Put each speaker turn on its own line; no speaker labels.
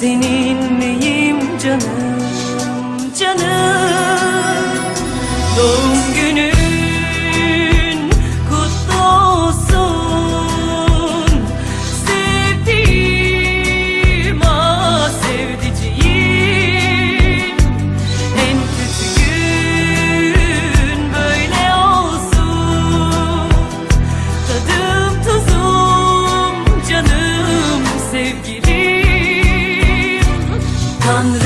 Seninleyim canım? Canım Doğum günün kutlu olsun. Sevdiğim ah sevdiceğim. En kötü gün böyle olsun. Tadım tuzum canım sevgilim Tanrı bana